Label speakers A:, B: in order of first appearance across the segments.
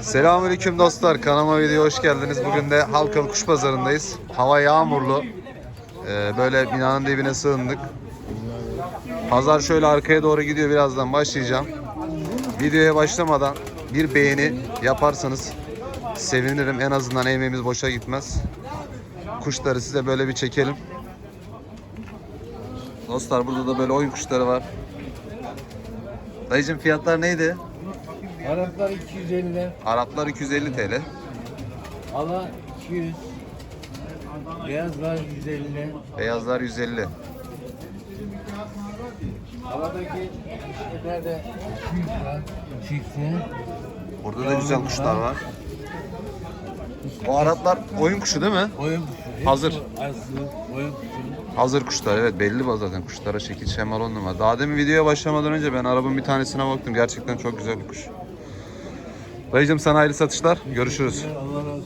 A: Selamünaleyküm dostlar. Kanalıma video hoş geldiniz. Bugün de Halkalı Kuş Pazarı'ndayız. Hava yağmurlu. Ee, böyle binanın dibine sığındık. Pazar şöyle arkaya doğru gidiyor. Birazdan başlayacağım. Videoya başlamadan bir beğeni yaparsanız sevinirim. En azından emeğimiz boşa gitmez. Kuşları size böyle bir çekelim. Dostlar burada da böyle oyun kuşları var. Dayıcım fiyatlar neydi?
B: Araplar 250,
A: Araplar 250 TL.
B: ala 200, beyazlar 150,
A: Beyazlar 150.
B: havadaki şeyler de 200 lira çifti.
A: Burada da güzel kuşlar var. O Araplar oyun kuşu değil mi?
B: Oyun kuşu.
A: Hazır.
B: Hazır. Oyun kuşu.
A: Hazır kuşlar evet belli bu zaten kuşlara şekil şemal on numara. Daha demin videoya başlamadan önce ben arabın bir tanesine baktım. Gerçekten çok güzel bir kuş. Dayıcım sana hayırlı satışlar. Görüşürüz.
B: Allah razı olsun.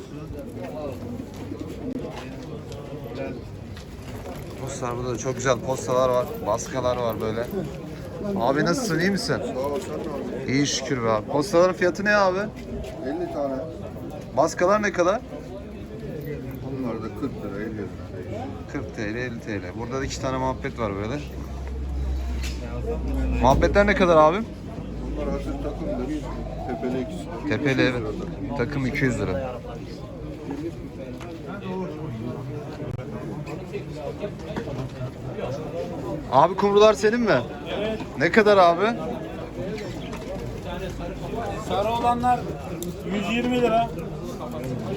A: Dostlar burada da çok güzel postalar var. Baskalar var böyle. Abi nasılsın iyi misin? İyi şükür be abi. Postaların fiyatı ne abi?
C: 50 tane.
A: Baskalar ne kadar?
C: Bunlar da 40 lira 50 lira.
A: 40 TL, 50 TL. Burada da iki tane muhabbet var böyle. Muhabbetler ne kadar abim?
C: Bunlar hazır takımdır. Tepeli ikisi.
A: Tepeli evet. Takım 200 lira. Abi kumrular senin mi? Evet. Ne kadar abi?
D: Sarı olanlar 120 lira.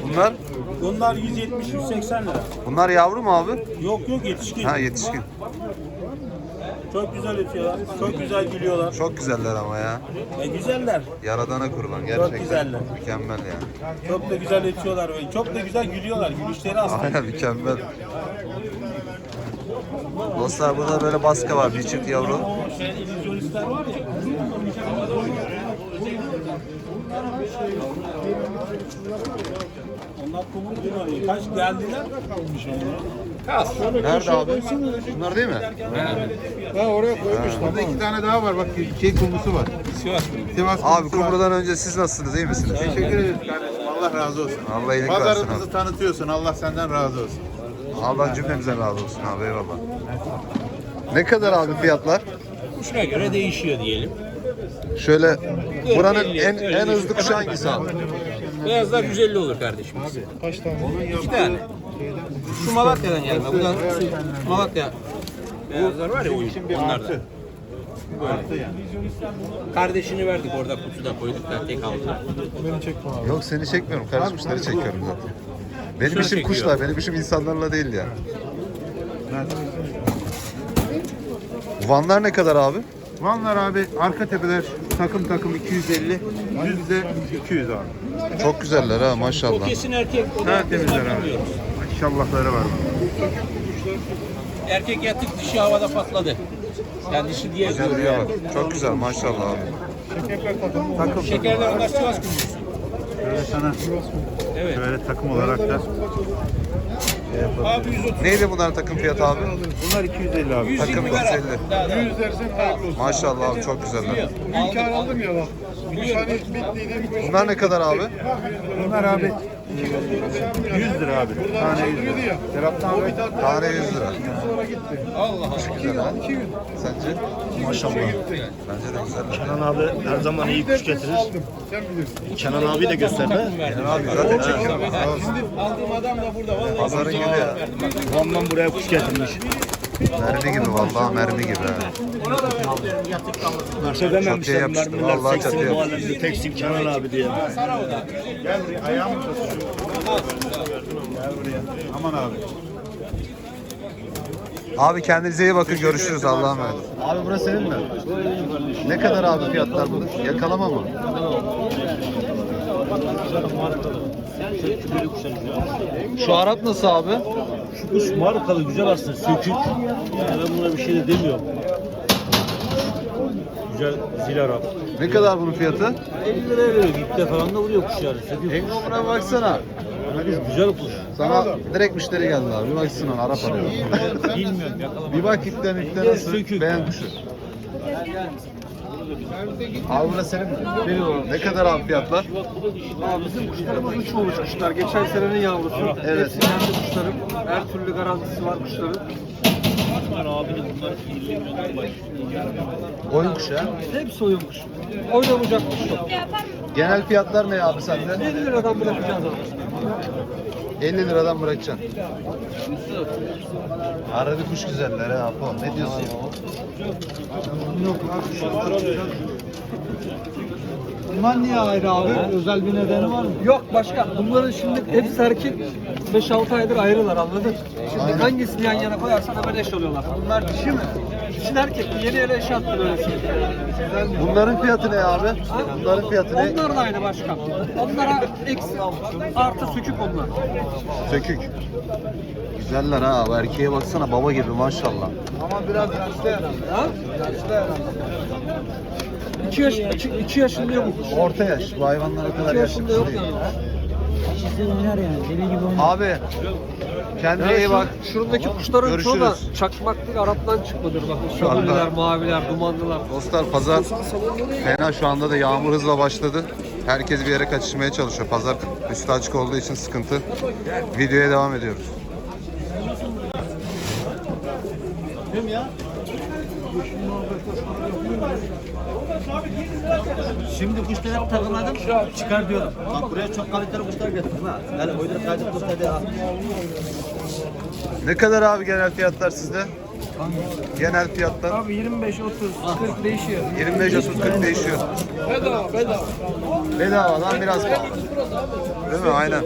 A: Bunlar?
D: Bunlar 170-180 lira.
A: Bunlar yavru mu abi?
D: Yok yok yetişkin.
A: Ha yetişkin.
D: Çok güzel ötüyorlar. Çok güzel gülüyorlar.
A: Çok güzeller ama ya.
D: E, güzeller.
A: Yaradana kurulan gerçekten.
D: güzeller.
A: Mükemmel yani.
D: Çok da güzel ötüyorlar. ve Çok da güzel gülüyorlar. Gülüşleri aslında.
A: Aynen mükemmel. Dostlar burada böyle baska var. Bir çift yavru.
D: Şey illüzyonistler var ya. Onlar kumur gibi Kaç geldiler?
A: Nerede abi? Bunlar değil mi?
C: Ha oraya koymuş. Burada iki tane daha var. Bak şey kumrusu var.
D: Sivas
C: Sivas
A: Abi
C: kumrusu var.
A: kumrudan önce siz nasılsınız? iyi misiniz?
C: Teşekkür ederiz kardeşim. Allah razı olsun.
A: Allah iyilik versin
C: Pazarımızı
A: abi.
C: tanıtıyorsun. Allah senden razı olsun.
A: Allah cümlemize razı olsun abi eyvallah. Ne kadar abi fiyatlar?
E: Kuşuna göre değişiyor diyelim.
A: Şöyle buranın en en hızlı kuşu hangisi abi?
E: Beyazlar 150 olur kardeşim. Kaç tane? İki tane. Şu Malatya'dan gelme. Bu da şu Malatya beyazlar var ya oyun. Onlar da. Böyle. Kardeşini verdik orada kutuda koyduk da tek aldı.
A: Yok seni çekmiyorum kuşları çekiyorum zaten. Benim
E: Kuşları
A: işim
E: çekiyor.
A: kuşlar, benim işim insanlarla değil ya. Vanlar ne kadar abi?
C: Vanlar abi arka tepeler takım takım 250. Yüzde 200 abi.
A: Çok güzeller ha maşallah.
E: kesin erkek. O da
C: Ha, temizler abi.
E: bilmiyoruz.
C: Maşallahları var.
E: Erkek yatık dişi havada patladı. Yani dişi diye
A: Güzel
E: görüyor.
A: bak. Çok güzel maşallah abi.
C: Takım.
E: Şekerler onlar Sivas kumrusu.
C: Böyle sana
E: Evet.
C: böyle takım olarak da
E: Abi 130.
A: Neydi bunların takım fiyatı abi?
C: Bunlar 250 abi.
E: 120
A: Takım 150.
E: abi. Daha, daha.
A: Maşallah abi çok güzeller.
E: İmkan aldım ya bak. Biliyorum.
A: Bunlar ne kadar abi?
C: Bunlar abi 100 lira abi. Tane 100 lira. Serap'tan abi.
A: Tane 100 lira.
E: Allah Allah.
A: Güzel ha. Sence?
F: Maşallah.
A: Bence de güzeller.
F: Kenan abi her zaman iyi kuş getirir. Kenan abi de gösterdi.
A: Abi zaten çekiyorum.
E: Aldığım adam da burada.
A: Pazarın gibi ya.
F: Van'dan buraya kuş getirmiş.
A: Mermi gibi vallahi mermi gibi.
F: Nakşe dememişler
A: yapıştı,
F: bunlar
A: vallahi
F: Teksim
A: çatıya
F: muhallebi Teksim Kenan abi diye.
C: Gel buraya. Ayağımı tut. Gel buraya. Aman abi.
A: Abi kendinize iyi bakın görüşürüz Allah'a emanet. Abi burası senin mi? Ne kadar abi fiyatlar bunun? Yakalama mı? Şu Arap nasıl abi?
F: Şu kuş markalı güzel aslında sökük. Yani ben buna bir şey de demiyorum. Güzel zil Arap.
A: Ne kadar bunun fiyatı?
F: 50 liraya veriyor. Gipte falan da vuruyor kuş yani. Sökük
A: En
F: kuş.
A: buna baksana.
F: Yani kuş güzel kuş.
A: Sana direkt müşteri geldi abi. Bir baksana Arap arıyor.
F: Bilmiyorum yakalama.
A: Bir bak ipten ipten nasıl
F: sökük.
A: beğen kuşu. Abi burası senin mi? Ne kadar abi fiyatlar?
G: Abi bizim kuşlarımız uç olmuş kuşlar. Geçen senenin yavrusu.
A: Evet.
G: Hepsi kendi kuşlarım. Her türlü garantisi var kuşların.
A: Oyun kuşu ya.
G: Hepsi oyun kuşu. Oynamayacak kuş yok.
A: Genel fiyatlar ne abi sende?
G: 50 liradan bırakacağız abi.
A: 50 liradan bırakacaksın. Arabi kuş güzeller ha Apo. Ne diyorsun?
G: Bunlar niye ayrı abi? Özel bir nedeni var mı? Yok başka. Bunların şimdi hepsi erkek 5-6 aydır ayrılar anladın? Şimdi hangisini yan yana koyarsan hemen eş oluyorlar. Bunlar dişi mi? Dişin erkek mi? Yeni ele eş attı böylesi.
A: Bunların fiyatı ne abi? Bunların fiyatı ne?
G: Onlar da aynı başkan. Onlara eksi artı sökük onlar.
A: Sökük. Güzeller ha. Bu erkeğe baksana baba gibi maşallah.
G: Ama biraz yaşlı herhalde. Ha? Yaşlı herhalde. 2 yaş, 2, iki yaşında yok.
A: Orta yaş. Bu hayvanlar o kadar
G: 2
A: yaşlı
G: yaşında yok yani.
A: Abi kendine iyi bak.
G: Şuradaki kuşların çoğu da
A: Görüşürüz.
G: çakmak değil Arap'tan çıkmadır bakın.
A: Şu anda-
G: Şövalyeler, maviler, dumanlılar.
A: Dostlar pazar fena şu anda da yağmur hızla başladı. Herkes bir yere kaçışmaya çalışıyor. Pazar üstü açık olduğu için sıkıntı. Videoya devam ediyoruz.
F: Şimdi kuşları hep takımladım. Çıkar diyorum. Bak buraya çok kaliteli kuşlar getirdim ha. Yani oyunu kaydık kuşlar değil ha.
A: Ne kadar abi genel fiyatlar sizde? Genel fiyatlar
G: Abi 25, 30, 40 değişiyor.
A: 25 30 40 değişiyor.
G: Bedava, bedava.
A: Bedavadan biraz pahalı. Değil mi? Aynen.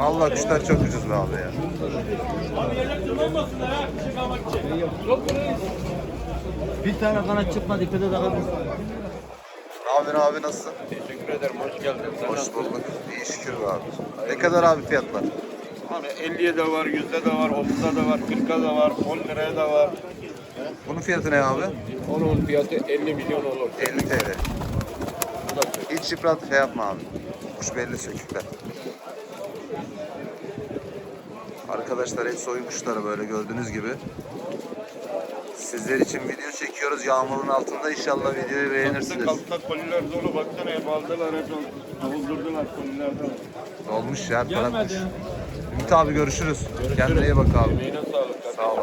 A: Allah kuşlar çok ucuz be abi ya.
F: Bir tane kanat çıkmadı. İpede de.
A: Ne yapıyorsun abi nasılsın?
B: Teşekkür ederim. Hoş geldin.
A: Hoş bulduk. İyi şükür be abi. Ne kadar abi fiyatlar?
D: Abi 50'ye de var, 100'de de var, 30'a da var, 40'a da var, 10 liraya da var.
A: Bunun fiyatı ne abi?
B: Onun fiyatı 50 milyon olur.
A: 50 TL. Hiç yıprat şey yapma abi. Kuş belli sökükler. Arkadaşlar hepsi oyun kuşları böyle gördüğünüz gibi. Sizler için video çekiyoruz yağmurun altında. İnşallah videoyu beğenirsiniz.
D: Altta koliler dolu baksana hep aldılar hep doldurdular kolilerden.
A: Olmuş ya bırakmış. Ümit abi görüşürüz. Kendine iyi bak abi.
B: Eline sağlık.
A: Sağ ol.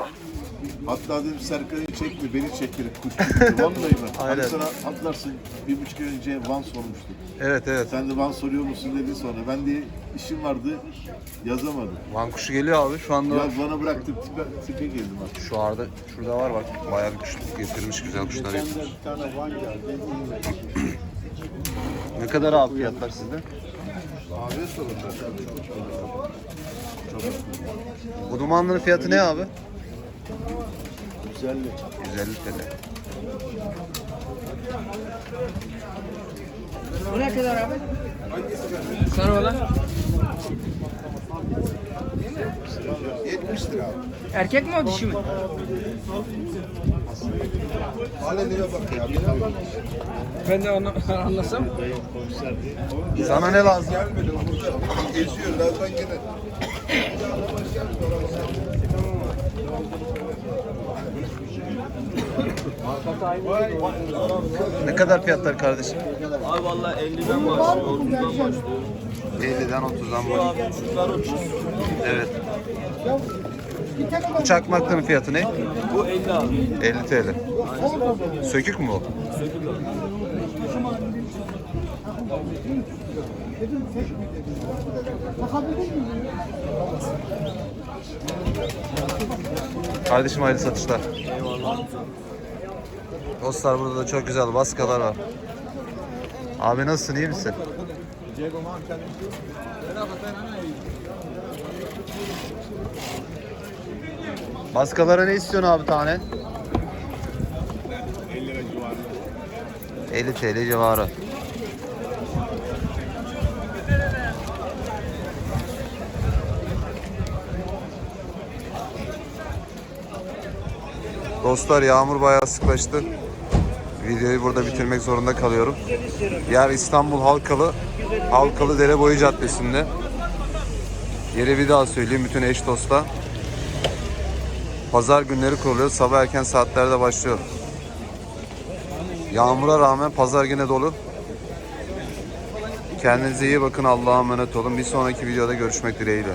H: Hatta dedim Serkan'ı çekme beni çektir. Vallahi bak.
A: Aynen.
H: Hani sana atlarsın bir buçuk ay önce Van sormuştuk.
A: Evet evet.
H: Sen de Van soruyor musun dedi sonra. Ben de işim vardı yazamadım.
A: Van kuşu geliyor abi şu anda.
H: Biraz bana bıraktım tipe, tipe geldim bak.
A: Şu arada şurada var bak. Bayağı bir kuş getirmiş güzel kuşlar
H: Geçen de bir tane Van geldi.
A: Ne kadar abi fiyatlar sizde?
H: Abiye sorunlar.
A: Bu dumanların fiyatı ne abi?
H: Güzellik.
A: 150 TL.
I: Erkek mi o dişi mi? Ben de anla anlasam.
A: Sana ne lazım?
H: Geziyor birazdan gene.
A: Ne kadar fiyatlar kardeşim?
F: Abi valla 50'den başlıyor. 30'dan başlıyor.
A: 50'den 30'dan var.
F: Abi şunlar 30.
A: Evet. Bu çakmakların fiyatı ne?
F: Bu 50 abi.
A: 50 TL. Sökük mü bu? Kardeşim hayırlı satışlar. Dostlar burada da çok güzel baskalar var. Abi nasılsın iyi misin? Baskalara ne istiyorsun abi tane? 50 TL civarı. Dostlar yağmur bayağı sıklaştı. Videoyu burada bitirmek zorunda kalıyorum. Yer İstanbul Halkalı, Halkalı Dereboyu Caddesi'nde. Yeri bir daha söyleyeyim bütün eş dostla. Pazar günleri kuruluyor. Sabah erken saatlerde başlıyor. Yağmura rağmen pazar yine dolu. Kendinize iyi bakın. Allah'a emanet olun. Bir sonraki videoda görüşmek dileğiyle.